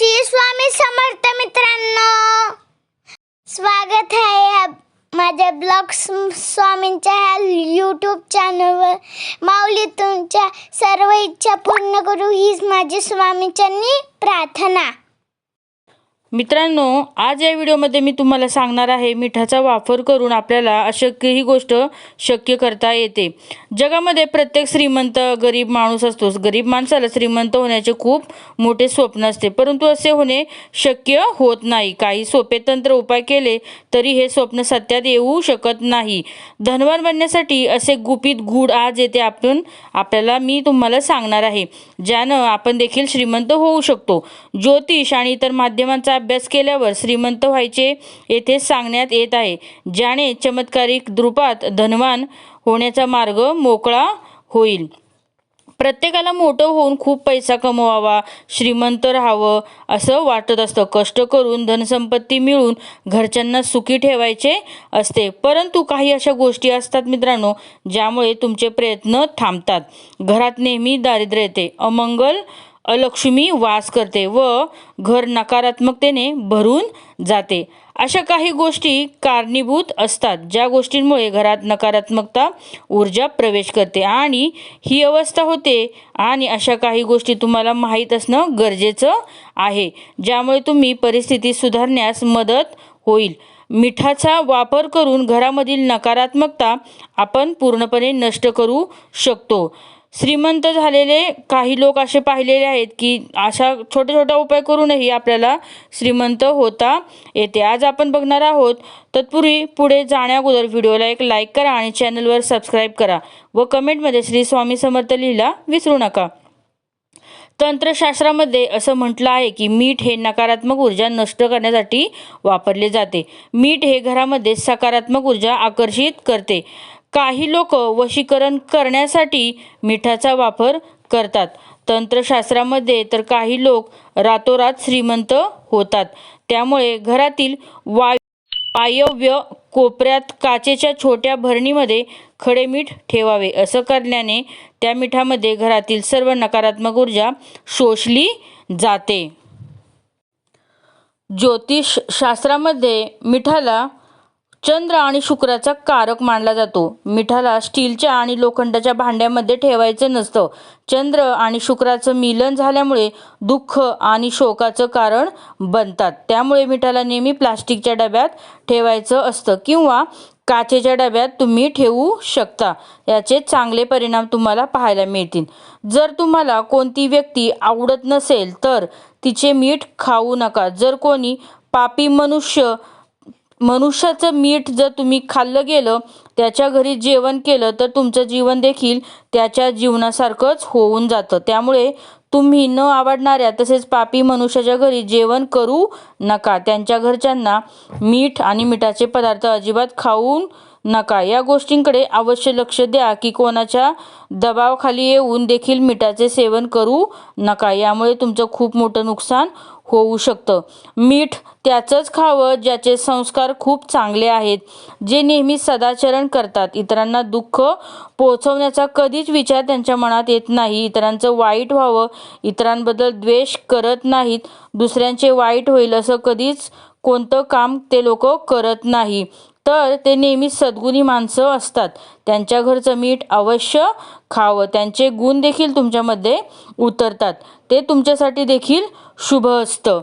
श्री स्वामी समर्थ मित्रांनो. स्वागत आहे ह्या माझ्या ब्लॉग स्वामींच्या ह्या यूट्यूब चॅनलवर माऊली तुमच्या सर्व इच्छा पूर्ण करू हीच माझी स्वामींच्यांनी प्रार्थना. मित्रांनो आज या व्हिडिओमध्ये मी तुम्हाला सांगणार आहे मिठाचा वापर करून आपल्याला अशक्य ही गोष्ट शक्य करता येते. जगामध्ये प्रत्येक श्रीमंत गरीब माणूस असतोच. गरीब माणसाला श्रीमंत होण्याचे खूप मोठे स्वप्न असते. परंतु असे होणे शक्य होत नाही. काही सोपे तंत्र उपाय केले तरी हे स्वप्न सत्यात येऊ शकत नाही. धनवान बनण्यासाठी असे गुपित गूढ आज येते आपण आपल्याला मी तुम्हाला सांगणार आहे ज्यानं आपण देखील श्रीमंत होऊ शकतो. ज्योतिष आणि इतर माध्यमांचा अभ्यास केल्यावर श्रीमंत व्हायचे येथे सांगण्यात येत आहे. ज्याने चमत्कारिक रूपात धनवान होण्याचा मार्ग मोकळा होईल. प्रत्येकाला मोठं होऊन खूप पैसा कमवावा श्रीमंत राहावं असं वाटत असतं. कष्ट करून धनसंपत्ती मिळून घरच्यांना सुखी ठेवायचे असते. परंतु काही अशा गोष्टी असतात मित्रांनो ज्यामुळे तुमचे प्रयत्न थांबतात. घरात नेहमी दारिद्र्य येते. अमंगल अलक्ष्मी वास करते व घर नकारात्मकतेने भरून जाते. अशा काही गोष्टी कारणीभूत असतात ज्या गोष्टींमुळे घरात नकारात्मकता ऊर्जा प्रवेश करते आणि ही अवस्था होते आणि अशा काही गोष्टी तुम्हाला माहीत असणं गरजेचं आहे ज्यामुळे तुम्ही परिस्थिती सुधारण्यास मदत होईल. मिठाचा वापर करून घरामधील नकारात्मकता आपण पूर्णपणे नष्ट करू शकतो. श्रीमंत झालेले काही लोक असे पाहिलेले आहेत की अशा छोट्या छोट्या उपाय करूनही आपल्याला श्रीमंत होता येते. आज आपण बघणार आहोत तत्पूर्वी पुढे जाण्याअगोदर व्हिडिओला एक लाईक करा आणि चॅनलवर सबस्क्राईब करा व कमेंटमध्ये श्री स्वामी समर्थ लिहिला विसरू नका. तंत्रशास्त्रामध्ये असं म्हटलं आहे की मीठ हे नकारात्मक ऊर्जा नष्ट करण्यासाठी वापरले जाते. मीठ हे घरामध्ये सकारात्मक ऊर्जा आकर्षित करते. काही लोक वशीकरण करण्यासाठी मिठाचा वापर करतात. तंत्रशास्त्रामध्ये तर काही लोक रातोरात श्रीमंत होतात. त्यामुळे घरातील वाय वायव्य कोपऱ्यात काचेच्या छोट्या भरणीमध्ये खडे मीठ ठेवावे असं करण्याने त्या मिठामध्ये घरातील सर्व नकारात्मक ऊर्जा शोषली जाते. ज्योतिष शास्त्रामध्ये मिठाला चंद्र आणि शुक्राचा कारक मानला जातो. मिठाला स्टीलच्या आणि लोखंडाच्या भांड्यामध्ये ठेवायचं नसतं. चंद्र आणि शुक्राचं मिलन झाल्यामुळे दुःख आणि शोकाचं कारण बनतात. त्यामुळे मिठाला नेहमी प्लास्टिकच्या डब्यात ठेवायचं असतं किंवा काचेच्या डब्यात तुम्ही ठेवू शकता. याचे चांगले परिणाम तुम्हाला पाहायला मिळतील. जर तुम्हाला कोणती व्यक्ती आवडत नसेल तर तिचे मीठ खाऊ नका. जर कोणी पापी मनुष्य मनुष्याचं मीठ जर तुम्ही खाल्लं गेलं त्याच्या घरी जेवण केलं तर तुमचं जीवन देखील त्याच्या जीवनासारखंच होऊन जातं. त्यामुळे तुम्ही न आवडणाऱ्या तसेच पापी मनुष्याच्या घरी जेवण करू नका. त्यांच्या घरच्यांना मीठ आणि मिठाचे पदार्थ अजिबात खाऊन नका. या गोष्टींकडे अवश्य लक्ष द्या की कोणाच्या दबावाखाली येऊन देखील मिठाचे सेवन करू नका. यामुळे तुमचं खूप मोठं नुकसान होऊ शकतं. मीठ त्याचंच खावं ज्याचे संस्कार खूप चांगले आहेत जे नेहमी सदाचरण करतात. इतरांना दुःख पोचवण्याचा कधीच विचार त्यांच्या मनात येत नाही. इतरांचं वाईट व्हावं इतरांबद्दल द्वेष करत नाहीत. दुसऱ्यांचे वाईट होईल असं कधीच कोणतं काम ते लोक करत नाही. तर ते नेहमी सद्गुणी माणसं असतात. त्यांच्या घरचं मीठ अवश्य खावं. त्यांचे गुण देखील तुमच्यामध्ये उतरतात. ते तुमच्यासाठी देखील शुभ असतं.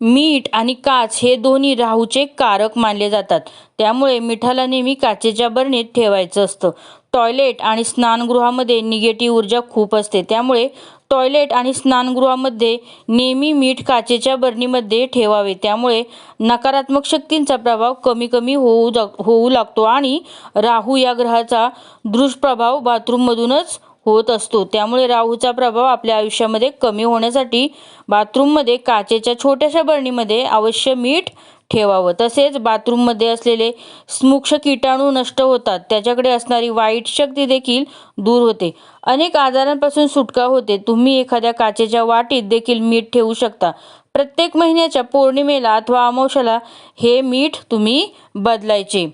मीठ आणि काच हे दोन्ही राहूचे कारक मानले जातात. त्यामुळे मिठाला नेहमी काचेच्या बरणीत ठेवायचं असतं. टॉयलेट आणि स्नानगृहामध्ये निगेटिव्ह ऊर्जा खूप असते. त्यामुळे टॉयलेट आणि स्नानगृहामध्ये नेहमी मीठ काचेच्या बरणीमध्ये ठेवावे. त्यामुळे नकारात्मक शक्तींचा प्रभाव कमी कमी होऊ जा होऊ लागतो आणि राहू या ग्रहाचा दुष्प्रभाव बाथरूममधूनच होत असतो. त्यामुळे राहूचा प्रभाव आपल्या आयुष्यामध्ये कमी होण्यासाठी बाथरूममध्ये काचेच्या छोट्याशा बरणीमध्ये अवश्य मीठ ठेवावं. तसेच बाथरूममध्ये असलेले स्मुक्ष किटाणू नष्ट होतात. त्याच्याकडे असणारी वाईट शक्ती देखील दूर होते. अनेक आजारांपासून सुटका होते. तुम्ही एखाद्या काचेच्या वाटीत देखील मीठ ठेवू शकता. प्रत्येक महिन्याच्या पौर्णिमेला अथवा अमावशाला हे मीठ तुम्ही बदलायचे.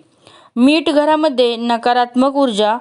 मीठ घरामध्ये नकारात्मक ऊर्जा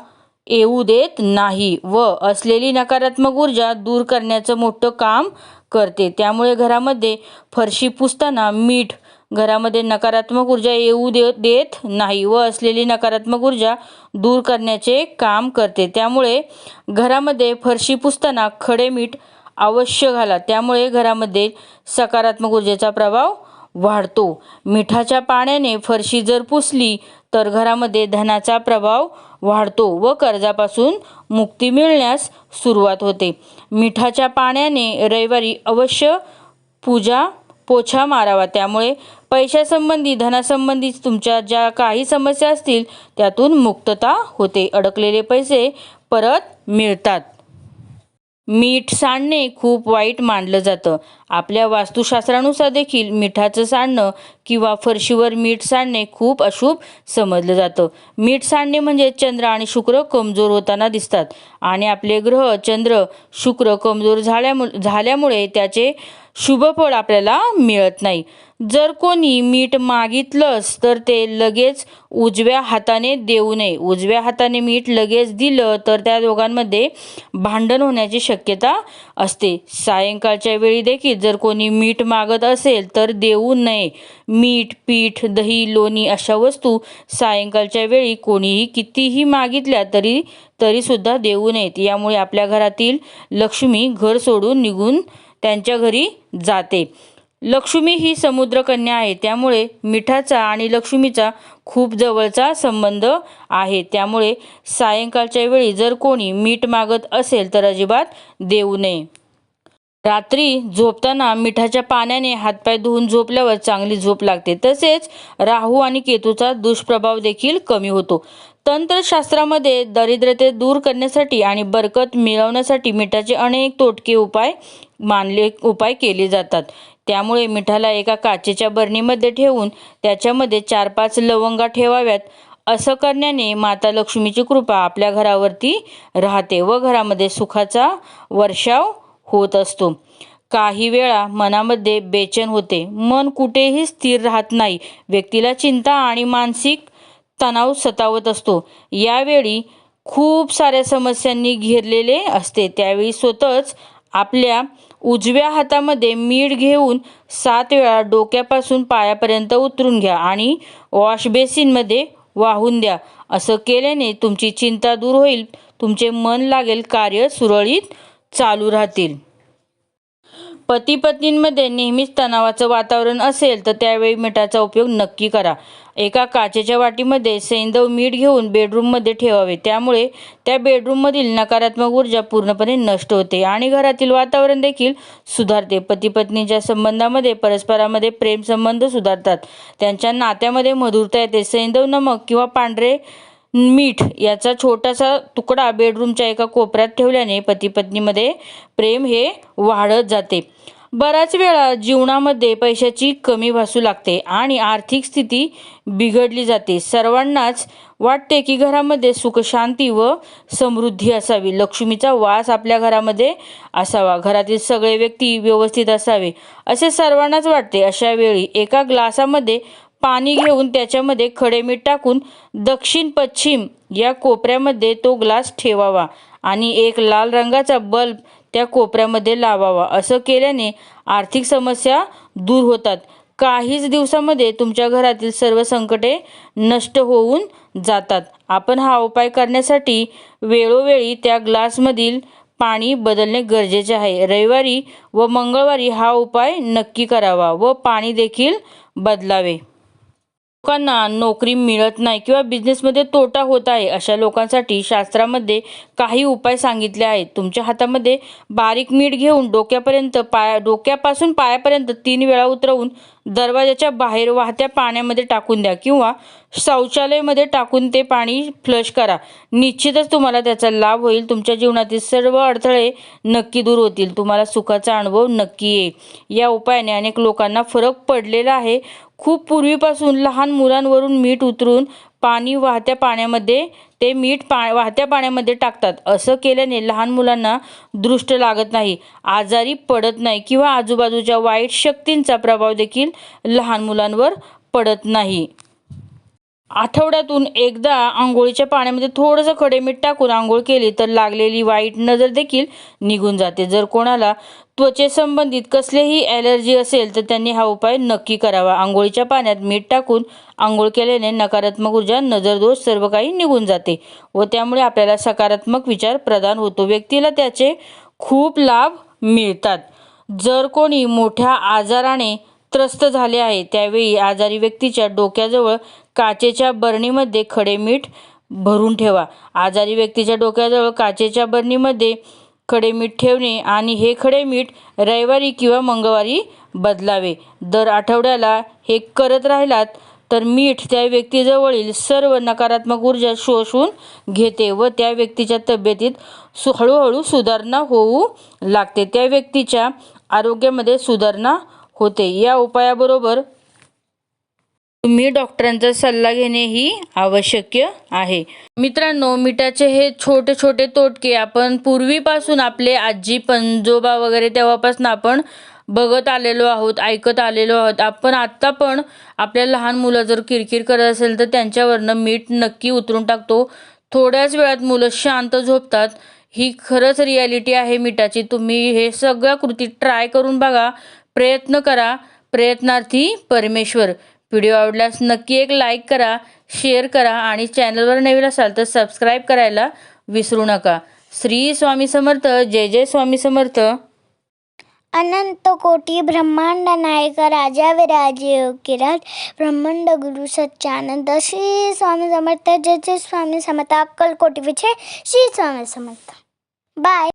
येऊ देत नाही व असलेली नकारात्मक ऊर्जा दूर करण्याचं मोठं काम करते. त्यामुळे घरामध्ये फरशी पुसताना मीठ घरामध्ये नकारात्मक ऊर्जा येऊ दे देत नाही व असलेली नकारात्मक ऊर्जा दूर करण्याचे काम करते. त्यामुळे घरामध्ये फरशी पुसताना खडे मीठ अवश्य घाला. त्यामुळे घरामध्ये सकारात्मक ऊर्जेचा प्रभाव वाढतो. मिठाच्या पाण्याने फरशी जर पुसली तर घरामध्ये धनाचा प्रभाव वाढतो व कर्जापासून मुक्ती मिळण्यास सुरुवात होते. मिठाच्या पाण्याने रविवारी अवश्य पूजा पोछा मारावा. त्यामुळे पैशासंबंधी धनासंबंधी तुमच्या ज्या काही समस्या असतील त्यातून मुक्तता होते. अडकलेले पैसे परत मिळतात. मीठ सांडणे खूप वाईट मानलं जातं. आपल्या वास्तुशास्त्रानुसार देखील मिठाचं सांडणं किंवा फरशीवर मीठ सांडणे खूप अशुभ समजलं जातं. मीठ सांडणे म्हणजे चंद्र आणि शुक्र कमजोर होताना दिसतात आणि आपले ग्रह चंद्र शुक्र कमजोर झाल्यामु झाल्यामुळे त्याचे शुभफळ आपल्याला मिळत नाही. जर कोणी मीठ मागितलंच तर ते लगेच उजव्या हाताने देऊ नये. उजव्या हाताने मीठ लगेच दिलं तर त्या दोघांमध्ये भांडण होण्याची शक्यता असते. सायंकाळच्या वेळी देखील जर कोणी मीठ मागत असेल तर देऊ नये. मीठ पीठ दही लोणी अशा वस्तू सायंकाळच्या वेळी कोणीही कितीही मागितल्या तरी तरीसुद्धा देऊ नयेत. यामुळे आपल्या घरातील लक्ष्मी घर सोडून निघून त्यांच्या घरी जाते. लक्ष्मी ही समुद्रकन्या आहे. त्यामुळे मिठाचा आणि लक्ष्मीचा खूप जवळचा संबंध आहे. त्यामुळे सायंकाळच्या वेळी जर कोणी मीठ मागत असेल तर अजिबात देऊ नये. रात्री झोपताना मिठाच्या पाण्याने हातपाय धुवून झोपल्यावर चांगली झोप लागते. तसेच राहू आणि केतूचा दुष्प्रभाव देखील कमी होतो. तंत्रशास्त्रामध्ये दरिद्रते दूर करण्यासाठी आणि बरकत मिळवण्यासाठी मिठाचे अनेक तोटके उपाय मानले उपाय केले जातात. त्यामुळे मिठाला एका काचेच्या बरणीमध्ये ठेवून त्याच्यामध्ये चार पाच लवंगा ठेवाव्यात. असं करण्याने माता लक्ष्मीची कृपा आपल्या घरावरती राहते व घरामध्ये सुखाचा वर्षाव होत असतो. काही वेळा मनामध्ये बेचैन होते. मन कुठेही स्थिर राहत नाही. व्यक्तीला चिंता आणि मानसिक तणाव सतावत असतो. यावेळी खूप साऱ्या समस्यांनी घेरलेले असते. त्यावेळी स्वतःच आपल्या उजव्या हातामध्ये मीठ घेऊन सात वेळा डोक्यापासून पायापर्यंत उतरून घ्या आणि वॉश बेसिनमध्ये वाहून द्या. असं केल्याने तुमची चिंता दूर होईल. तुमचे मन लागेल कार्य सुरळीत चालू राहतील. पती पत्नींमध्ये नेहमीच तणावाचं वातावरण असेल तर त्यावेळी मिठाचा उपयोग नक्की करा. एका काचेच्या वाटीमध्ये सैंदव मीठ घेऊन बेडरूममध्ये ठेवावे. त्यामुळे त्या बेडरूममधील नकारात्मक ऊर्जा पूर्णपणे नष्ट होते आणि घरातील वातावरण देखील सुधारते. पती पत्नीच्या संबंधामध्ये परस्परामध्ये प्रेमसंबंध सुधारतात. त्यांच्या नात्यामध्ये मधुरता येते. सैंदव नमक किंवा पांढरे मीठ याचा छोटासा तुकडा बेडरूमच्या एका कोपऱ्यात ठेवल्याने पती पत्नीमध्ये प्रेम हे वाढत जाते. बऱ्याच वेळा जीवनामध्ये पैशाची कमी भासू लागते आणि आर्थिक स्थिती बिघडली जाते. सर्वांनाच वाटते की घरामध्ये सुखशांती व समृद्धी असावी. लक्ष्मीचा वास आपल्या घरामध्ये असावा. घरातील सगळे व्यक्ती व्यवस्थित असावे असे सर्वांनाच वाटते. अशा वेळी एका ग्लासामध्ये पाणी घेऊन त्याच्यामध्ये खडे मीठ टाकून दक्षिण पश्चिम या कोपऱ्यामध्ये तो ग्लास ठेवावा आणि एक लाल रंगाचा बल्ब त्या कोपऱ्यामध्ये लावावा. असं केल्याने आर्थिक समस्या दूर होतात. काहीच दिवसामध्ये तुमच्या घरातील सर्व संकटे नष्ट होऊन जातात. आपण हा उपाय करण्यासाठी वेळोवेळी त्या ग्लासमधील पाणी बदलणे गरजेचे आहे. रविवारी व मंगळवारी हा उपाय नक्की करावा व पाणी देखील बदलावे. लोकांना नोकरी मिळत नाही किंवा बिझनेसमध्ये तोटा होत आहे अशा लोकांसाठी शास्त्रामध्ये काही उपाय सांगितले आहेत. तुमच्या हातामध्ये बारीक मीठ घेऊन डोक्यापर्यंत पाया डोक्यापासून पायापर्यंत तीन वेळा उतरवून दरवाजाच्या बाहेर वाहत्या पाण्यामध्ये टाकून द्या किंवा शौचालयमध्ये टाकून ते पाणी फ्लश करा. निश्चितच तुम्हाला त्याचा लाभ होईल. तुमच्या जीवनातील सर्व अडथळे नक्की दूर होतील. तुम्हाला सुखाचा अनुभव नक्की येईल. या उपायाने अनेक लोकांना फरक पडलेला आहे. खूप पूर्वीपासून लहान मुलांवरून मीठ उतरून पाणी वाहत्या पाण्यामध्ये ते मीठ पा वाहत्या पाण्यामध्ये टाकतात. असं केल्याने लहान मुलांना दृष्ट लागत नाही आजारी पडत नाही किंवा आजूबाजूच्या वाईट शक्तींचा प्रभाव देखील लहान मुलांवर पडत नाही. आठवड्यातून एकदा आंघोळीच्या पाण्यामध्ये थोडंसं खडे मीठ टाकून आंघोळ केली तर लागलेली वाईट नजर देखील निघून जाते. जर कोणाला त्वचेसंबंधित कसलेही ॲलर्जी असेल तर त्यांनी हा उपाय नक्की करावा. आंघोळीच्या पाण्यात मीठ टाकून आंघोळ केल्याने नकारात्मक ऊर्जा नजरदोष सर्व काही निघून जाते व त्यामुळे आपल्याला सकारात्मक विचार प्रदान होतो. व्यक्तीला त्याचे खूप लाभ मिळतात. जर कोणी मोठ्या आजाराने त्रस्त झाले आहे. त्यावेळी आजारी व्यक्तीच्या डोक्याजवळ काचेच्या बरणीमध्ये खडे मीठ भरून ठेवा. आजारी व्यक्तीच्या डोक्याजवळ काचेच्या बरणीमध्ये खडे मीठ ठेवणे आणि हे खडे मीठ रविवारी किंवा मंगळवारी बदलावे. दर आठवड्याला हे करत राहिलात तर मीठ त्या व्यक्तीजवळील सर्व नकारात्मक ऊर्जा शोषून घेते व त्या व्यक्तीच्या तब्येतीत सु हळूहळू सुधारणा होऊ लागते. त्या व्यक्तीच्या आरोग्यामध्ये सुधारणा होते. या उपायाबरोबर तुम्ही डॉक्टरांचा सल्ला घेणे ही आवश्यक आहे. मित्रांनो मिठाचे हे छोटे छोटे तोटके आपण पूर्वीपासून आपले आजी पंजोबा वगैरे तेव्हापासून आपण बघत आलेलो आहोत ऐकत आलेलो आहोत. आपण आत्ता पण आपल्या लहान मुलं जर किरकिर करत असेल तर त्यांच्यावरनं मीठ नक्की उतरून टाकतो. थोड्याच वेळात मुलं शांत झोपतात. ही खरंच रियालिटी आहे मिठाची. तुम्ही हे सगळ्या कृती ट्राय करून बघा. प्रयत्न करा. प्रयत्नार्थी परमेश्वर. व्हिडिओ आवडल्यास नक्की एक लाईक करा शेअर करा आणि चॅनलवर नवीन असाल तर सबस्क्राईब करायला विसरू नका. श्री स्वामी समर्थ. जय जय स्वामी समर्थ. अनंत कोटी ब्रह्मांड नायक राजा विराजे योगीराज ब्रह्मांड गुरु सच्चानंद. श्री स्वामी समर्थ. जय जय स्वामी समर्थ. अक्कलकोटी विजय. श्री स्वामी समर्थ. बाय